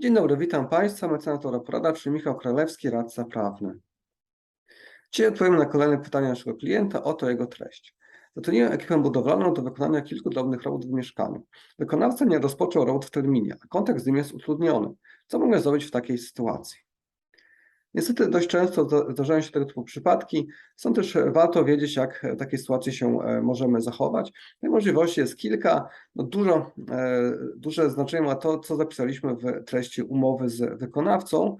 Dzień dobry, witam Państwa. Mecenator Porada, czyli Michał Królewski, radca prawny. Dzisiaj odpowiem na kolejne pytania naszego klienta, oto jego treść. Zatrudniłem ekipę budowlaną do wykonania kilku drobnych robót w mieszkaniu. Wykonawca nie rozpoczął robót w terminie, a kontakt z nim jest utrudniony. Co mogę zrobić w takiej sytuacji? Niestety dość często zda- zdarzają się tego typu przypadki. Są też e, warto wiedzieć, jak w takiej sytuacji się e, możemy zachować. Możliwości jest kilka. No dużo, e, duże znaczenie ma to, co zapisaliśmy w treści umowy z wykonawcą,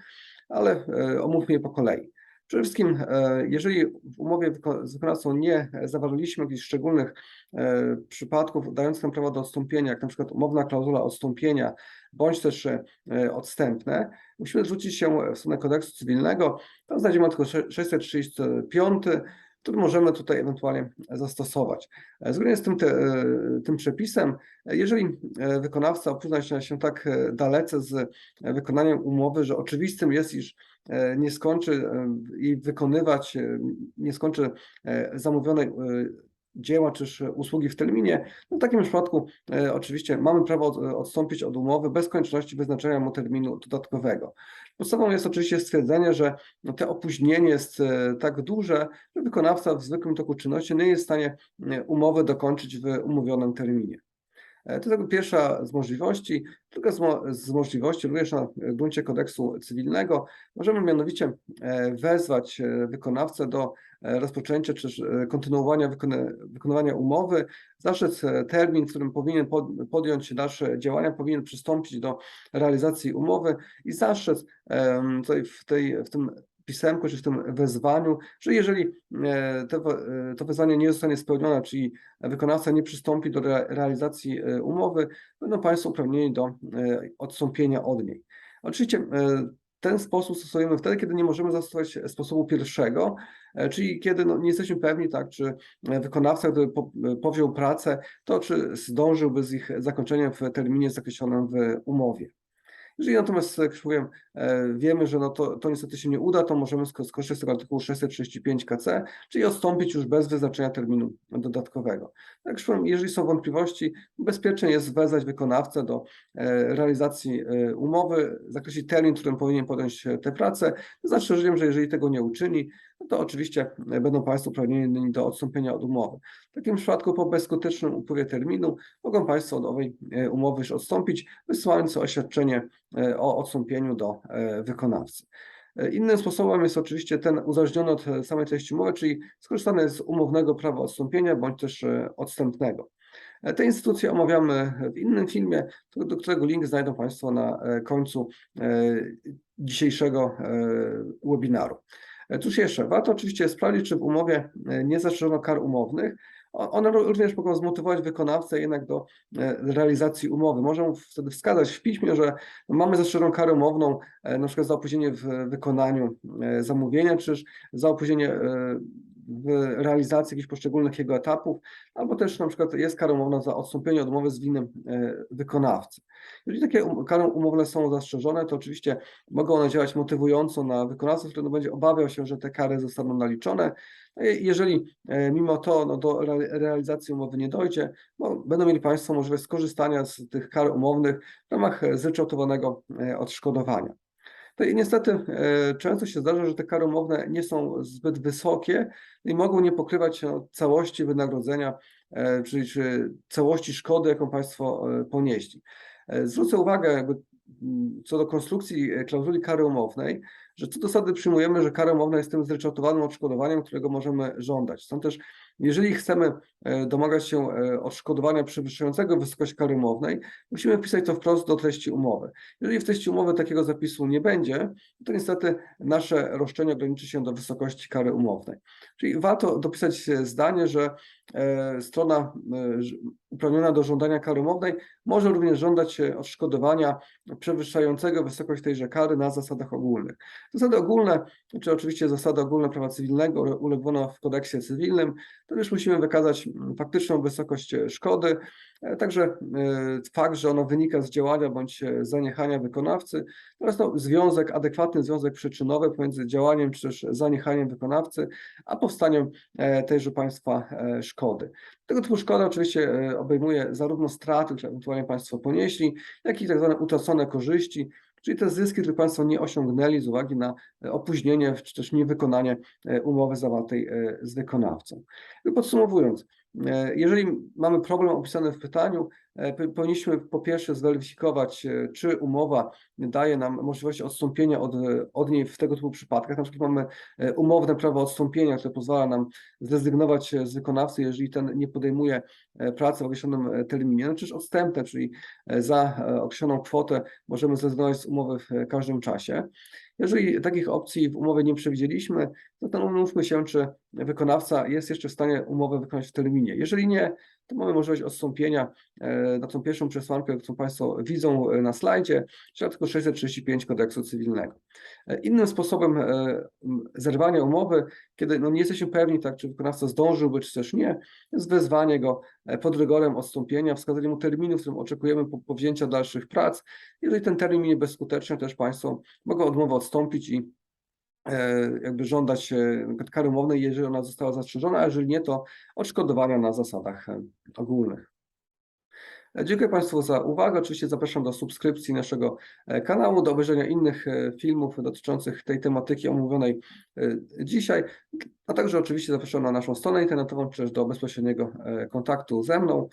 ale e, omówmy je po kolei. Przede wszystkim, e, jeżeli w umowie z wykonawcą nie zawarliśmy jakichś szczególnych e, przypadków dających nam prawo do odstąpienia, jak na przykład umowna klauzula odstąpienia, bądź też e, odstępne, musimy zwrócić się w stronę kodeksu cywilnego. Tam znajdziemy artykuł 635, który możemy tutaj ewentualnie zastosować. Zgodnie z tym, te, tym przepisem, jeżeli e, wykonawca opóźnia się, tak e, dalece z wykonaniem umowy, że oczywistym jest, iż e, nie skończy i wykonywać, nie skończy zamówionej dzieła czy też usługi w terminie, no w takim przypadku e, oczywiście mamy prawo od, odstąpić od umowy bez konieczności wyznaczenia mu terminu dodatkowego. Podstawą jest oczywiście stwierdzenie, że no, to opóźnienie jest e, tak duże, że wykonawca w zwykłym toku czynności nie jest w stanie e, umowy dokończyć w umówionym terminie. E, To jakby pierwsza z możliwości. Druga z, mo- z możliwości, również na gruncie kodeksu cywilnego, możemy mianowicie e, wezwać e, wykonawcę do rozpoczęcia czy kontynuowania wykony- wykonywania umowy. Zastrzec e, termin, w którym powinien pod- podjąć dalsze działania, powinien przystąpić do realizacji umowy i em, tutaj w, tej, w tym pisemku czy w tym wezwaniu, że jeżeli e, we- e, to wezwanie nie zostanie spełnione, czyli wykonawca nie przystąpi do re, realizacji e, umowy, będą Państwo uprawnieni do odstąpienia od niej. Oczywiście ten sposób stosujemy wtedy, kiedy nie możemy zastosować sposobu pierwszego, czyli kiedy no, nie jesteśmy pewni, tak, czy wykonawca, gdyby po, powziął pracę, to czy zdążyłby z ich zakończeniem w terminie zakreślonym w umowie. Jeżeli natomiast, jak już powiem, e, wiemy, że no to, to niestety się nie uda, to możemy sko- skorzystać z tego artykułu 635 KC, czyli odstąpić już bez wyznaczenia terminu dodatkowego. Tak już powiem, jeżeli są wątpliwości, bezpiecznie jest wezwać wykonawcę do e, realizacji e, umowy, zakreślić termin, w którym powinien podjąć tę pracę, z zastrzeżeniem, że jeżeli tego nie uczyni, no to oczywiście e, będą Państwo uprawnieni do odstąpienia od umowy. W takim przypadku po bezskutecznym upływie terminu mogą Państwo od owej e, umowy już odstąpić, wysyłając oświadczenie e, o odstąpieniu do wykonawcy. Innym sposobem jest oczywiście ten uzależniony od samej treści umowy, czyli skorzystane z umownego prawa odstąpienia bądź też odstępnego. Te instytucje omawiamy w innym filmie, do którego link znajdą Państwo na końcu dzisiejszego webinaru. E, Cóż jeszcze? Warto oczywiście sprawdzić, czy w umowie e, nie zastrzeżono kar umownych. One ró- również mogą zmotywować wykonawcę jednak do e, realizacji umowy. Możemy wtedy wskazać w piśmie, że mamy zastrzeżoną karę umowną, na przykład za opóźnienie w wykonaniu zamówienia, czy za opóźnienie w realizacji jakichś poszczególnych jego etapów, albo też na przykład jest kara umowna za odstąpienie od umowy z winem e, wykonawcy. Jeżeli takie um- kary umowne są zastrzeżone, to oczywiście mogą one działać motywująco na wykonawcę, który będzie obawiał się, że te kary zostaną naliczone. No Jeżeli e, mimo to no, do re- realizacji umowy nie dojdzie, no, będą mieli Państwo możliwość skorzystania z tych kar umownych w ramach zryczałtowanego e, odszkodowania. To i niestety e, często się zdarza, że te kary umowne nie są zbyt wysokie i mogą nie pokrywać no, całości wynagrodzenia, e, czyli czy całości szkody, jaką Państwo e, ponieśli. Zwrócę uwagę jakby mm, co do konstrukcji klauzuli kary umownej, że co do zasady przyjmujemy, że kara umowna jest tym zryczałtowanym odszkodowaniem, którego możemy żądać. Stąd też, jeżeli chcemy e, domagać się e, odszkodowania przewyższającego wysokość kary umownej, musimy wpisać to wprost do treści umowy. Jeżeli w treści umowy takiego zapisu nie będzie, to niestety nasze roszczenie ograniczy się do wysokości kary umownej. Czyli warto dopisać e, zdanie, że strona uprawniona do żądania kary umownej może również żądać odszkodowania przewyższającego wysokość tejże kary na zasadach ogólnych. Zasady ogólne, czy oczywiście zasady ogólne prawa cywilnego ule- uległono w kodeksie cywilnym, to już musimy wykazać mm, faktyczną wysokość e, szkody, e, także e, fakt, że ono wynika z działania bądź zaniechania wykonawcy oraz no, związek, adekwatny związek przyczynowy pomiędzy działaniem czy też zaniechaniem wykonawcy, a powstaniem tejże państwa szkody. Tego typu szkoda oczywiście obejmuje zarówno straty, które ewentualnie Państwo ponieśli, jak i tak zwane utracone korzyści, czyli te zyski, które Państwo nie osiągnęli z uwagi na e, opóźnienie czy też niewykonanie e, umowy zawartej e, z wykonawcą. I Podsumowując, jeżeli mamy problem opisany w pytaniu, powinniśmy po pierwsze zweryfikować, e, czy umowa daje nam możliwość odstąpienia od, e, od niej w tego typu przypadkach. Na przykład mamy e, umowne prawo odstąpienia, które pozwala nam zrezygnować e, z wykonawcy, jeżeli ten nie podejmuje e, pracy w określonym e, terminie. No, czyż odstępne, czyli e, za e, określoną kwotę możemy zrezygnować z umowy w e, każdym czasie. Jeżeli takich opcji w umowie nie przewidzieliśmy, to zastanówmy się, czy wykonawca jest jeszcze w stanie umowę wykonać w terminie. Jeżeli nie, to mamy możliwość odstąpienia e, na tą pierwszą przesłankę, którą Państwo widzą e, na slajdzie, czyli artykuł 635 kodeksu cywilnego. E, Innym sposobem zerwania umowy, kiedy no, nie jesteśmy pewni, tak, czy wykonawca zdążyłby, czy też nie, jest wezwanie go pod rygorem odstąpienia, wskazanie mu terminu, w którym oczekujemy po- powzięcia dalszych prac. Jeżeli ten termin minie bezskuteczny, też Państwo mogą od umowy odstąpić i jakby żądać e, kary umownej, jeżeli ona została zastrzeżona, a jeżeli nie, to odszkodowania na zasadach e, ogólnych. E, Dziękuję Państwu za uwagę. Oczywiście zapraszam do subskrypcji naszego e, kanału, do obejrzenia innych e, filmów dotyczących tej tematyki omówionej e, dzisiaj, a także oczywiście zapraszam na naszą stronę internetową, czy też do bezpośredniego e, kontaktu ze mną.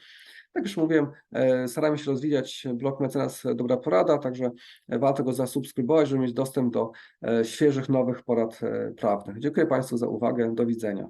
Jak już mówiłem, e, staramy się rozwijać blog Mecenas Dobra Porada, także warto go zasubskrybować, żeby mieć dostęp do e, świeżych, nowych porad e, prawnych. Dziękuję Państwu za uwagę. Do widzenia.